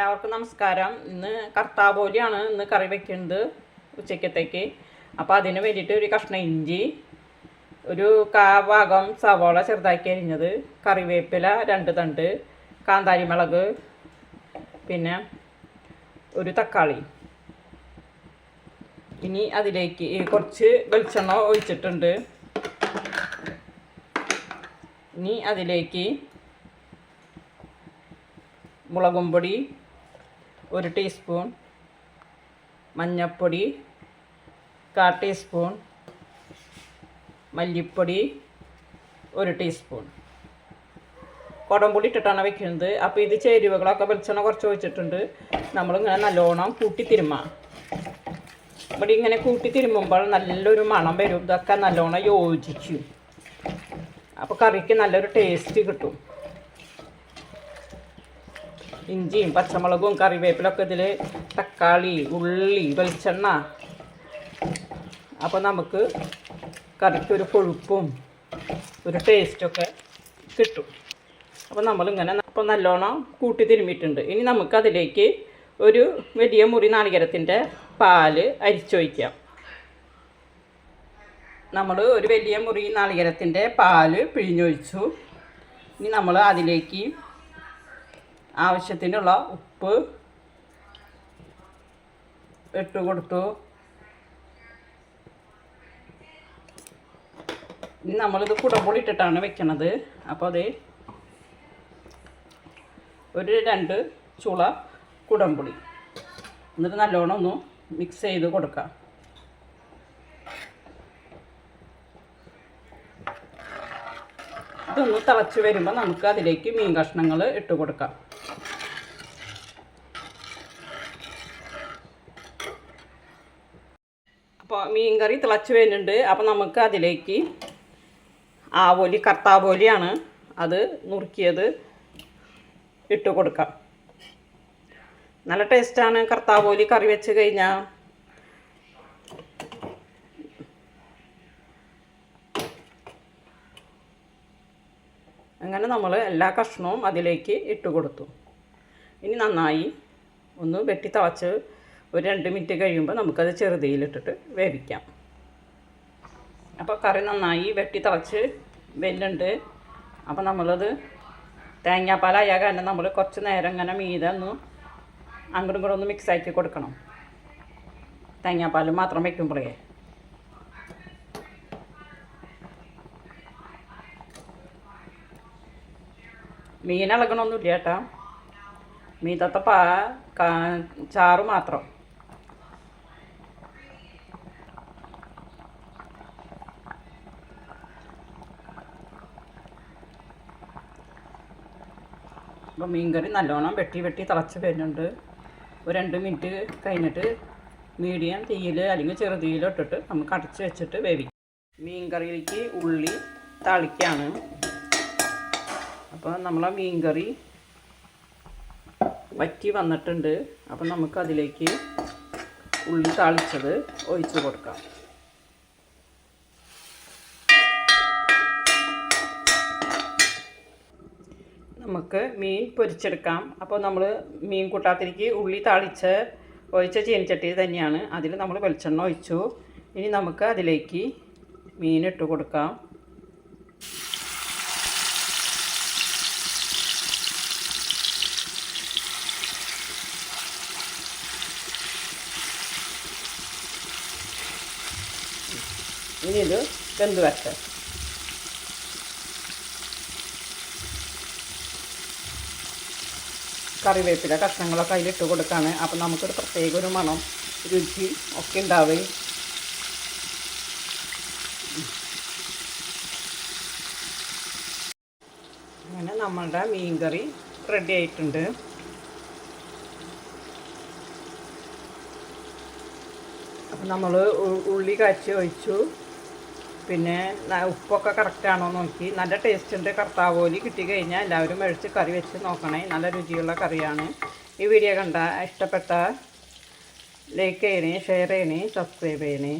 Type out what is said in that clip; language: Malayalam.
എല്ലാവർക്കും നമസ്കാരം. ഇന്ന് കർത്താബോലിയാണ് ഇന്ന് കറി വെക്കുന്നത് ഉച്ചക്കത്തേക്ക് അപ്പോൾ അതിന് വേണ്ടിയിട്ട് ഒരു കഷ്ണം ഇഞ്ചി ഒരു കാ ഭാഗം സവോള ചെറുതാക്കി അരിഞ്ഞത് കറിവേപ്പില രണ്ട് തണ്ട് കാന്താരി മുളക് പിന്നെ ഒരു തക്കാളി. ഇനി അതിലേക്ക് കുറച്ച് വെളിച്ചെണ്ണ ഒഴിച്ചിട്ടുണ്ട്. ഇനി അതിലേക്ക് മുളകും പൊടി ഒരു ടീസ്പൂൺ മഞ്ഞപ്പൊടി കാ ടീസ്പൂൺ മല്ലിപ്പൊടി ഒരു ടീസ്പൂൺ കുടംപൊടി ഇട്ടിട്ടാണ് വെക്കുന്നത്. അപ്പോൾ ഇത് ചേരുവകളൊക്കെ വെളിച്ചെണ്ണ കുറച്ച് ഒഴിച്ചിട്ടുണ്ട്. നമ്മളിങ്ങനെ നല്ലോണം കൂട്ടി തിരുമ്മ ഇവിടെ ഇങ്ങനെ കൂട്ടി തിരുമ്മുമ്പോൾ നല്ലൊരു മണം വരും. ഇതൊക്കെ നല്ലോണം യോജിക്കും അപ്പോൾ കറിക്ക് നല്ലൊരു ടേസ്റ്റ് കിട്ടും. ഇഞ്ചിയും പച്ചമുളകും കറിവേപ്പിലൊക്കെ ഇതിൽ തക്കാളി ഉള്ളി വെളിച്ചെണ്ണ. അപ്പോൾ നമുക്ക് കറിക്കൊരു കൊഴുപ്പും ഒരു ടേസ്റ്റൊക്കെ കിട്ടും. അപ്പോൾ നമ്മളിങ്ങനെ അപ്പോൾ നല്ലോണം കൂട്ടി തിരുമ്മിയിട്ടുണ്ട് ഇനി നമുക്കതിലേക്ക് ഒരു വലിയ മുറി നാളികരത്തിന്റെ പാൽ അരിച്ചൊഴിക്കാം. നമ്മൾ ഒരു വലിയ മുറി നാളികരത്തിന്റെ പാൽ പിഴിഞ്ഞൊഴിച്ചു. ഇനി നമ്മൾ അതിലേക്ക് ആവശ്യത്തിനുള്ള ഉപ്പ് ഇട്ട് കൊടുത്തു. ഇനി നമ്മളിത് കുടംപൊടി ഇട്ടിട്ടാണ് വെക്കണത്. അപ്പോൾ അത് ഒരു രണ്ട് ചുള കുടംപൊടി. എന്നിട്ട് നല്ലോണം ഒന്ന് മിക്സ് ചെയ്ത് കൊടുക്കാം. ഇതൊന്ന് തിളച്ച് വരുമ്പോൾ നമുക്ക് അതിലേക്ക് മീൻ കഷ്ണങ്ങൾ ഇട്ട് കൊടുക്കാം. അപ്പോൾ മീൻ കറി തിളച്ച് വരുന്നുണ്ട്. അപ്പോൾ നമുക്ക് അതിലേക്ക് ആവോലി കർത്താവോലിയാണ് അത് നുറുക്കിയത് ഇട്ട് കൊടുക്കാം. നല്ല ടേസ്റ്റാണ് കർത്താവോലി കറി വെച്ച് കഴിഞ്ഞാൽ അങ്ങനെ നമ്മൾ എല്ലാ കഷ്ണവും അതിലേക്ക് ഇട്ട് കൊടുത്തു. ഇനി നന്നായി ഒന്ന് വെട്ടി തവച്ച് ഒരു രണ്ട് മിനിറ്റ് കഴിയുമ്പോൾ നമുക്കത് ചെറുതിയിലിട്ടിട്ട് വേവിക്കാം. അപ്പോൾ കറി നന്നായി വെട്ടി തവച്ച് വെല്ലുണ്ട് അപ്പോൾ നമ്മളത് തേങ്ങാപ്പാലായ കാരണം നമ്മൾ കുറച്ച് നേരം ഇങ്ങനെ മീതെ ഒന്ന് അങ്ങോട്ടും ഇങ്ങോട്ടും ഒന്ന് മിക്സാക്കി കൊടുക്കണം. തേങ്ങാപ്പാൽ മാത്രം വയ്ക്കുമ്പോഴേ മീൻ ഇളകണമൊന്നുമില്ല ചേട്ടാ മീതത്തെ പാ ചാറ് മാത്രം. അപ്പോൾ മീൻകറി നല്ലോണം വെട്ടി വെട്ടി തിളച്ച് വരുന്നുണ്ട്. ഒരു രണ്ട് മിനിറ്റ് കഴിഞ്ഞിട്ട് മീഡിയം തീയിൽ അല്ലെങ്കിൽ ചെറുതീയിൽ ഇട്ടിട്ട് നമുക്ക് അടച്ച് വെച്ചിട്ട് വേവിക്കാം. മീൻകറിയിലേക്ക് ഉള്ളി തളിക്കാണ്. അപ്പോൾ നമ്മളാ മീൻ കറി വറ്റി വന്നിട്ടുണ്ട്. അപ്പം നമുക്കതിലേക്ക് ഉള്ളി താളിച്ചത് ഒഴിച്ച് കൊടുക്കാം. നമുക്ക് മീൻ പൊരിച്ചെടുക്കാം. അപ്പോൾ നമ്മൾ മീൻ കൂട്ടാത്തിലേക്ക് ഉള്ളി താളിച്ച് ഒഴിച്ച ചീനച്ചട്ടി തന്നെയാണ്. അതിൽ നമ്മൾ വെളിച്ചെണ്ണ ഒഴിച്ചു. ഇനി നമുക്ക് അതിലേക്ക് മീൻ ഇട്ട് കൊടുക്കാം. ഇനി ഇത് വെന്ത് വരട്ടെ. കറിവേപ്പില കഷ്ണങ്ങളൊക്കെ അതിലിട്ട് കൊടുക്കുകയാണ് അപ്പം നമുക്കൊരു പ്രത്യേക ഒരു മണം രുചി ഒക്കെ ഉണ്ടാവുകയും അങ്ങനെ നമ്മളുടെ മീൻ കറി റെഡി ആയിട്ടുണ്ട്. അപ്പം നമ്മൾ ഉള്ളി കാച്ചി ഒഴിച്ചു. പിന്നെ ഉപ്പൊക്കെ കറക്റ്റാണോ നോക്കി. നല്ല ടേസ്റ്റ് ഉണ്ട് കർത്താവോലി കിട്ടിക്കഴിഞ്ഞാൽ എല്ലാവരും മേടിച്ച് കറി വെച്ച് നോക്കണേ. നല്ല രുചിയുള്ള കറിയാണ്. ഈ വീഡിയോ കണ്ട ഇഷ്ടപ്പെട്ട ലൈക്ക് ചെയ്യണേ ഷെയർ ചെയ്യണേ സബ്സ്ക്രൈബ് ചെയ്യണേ.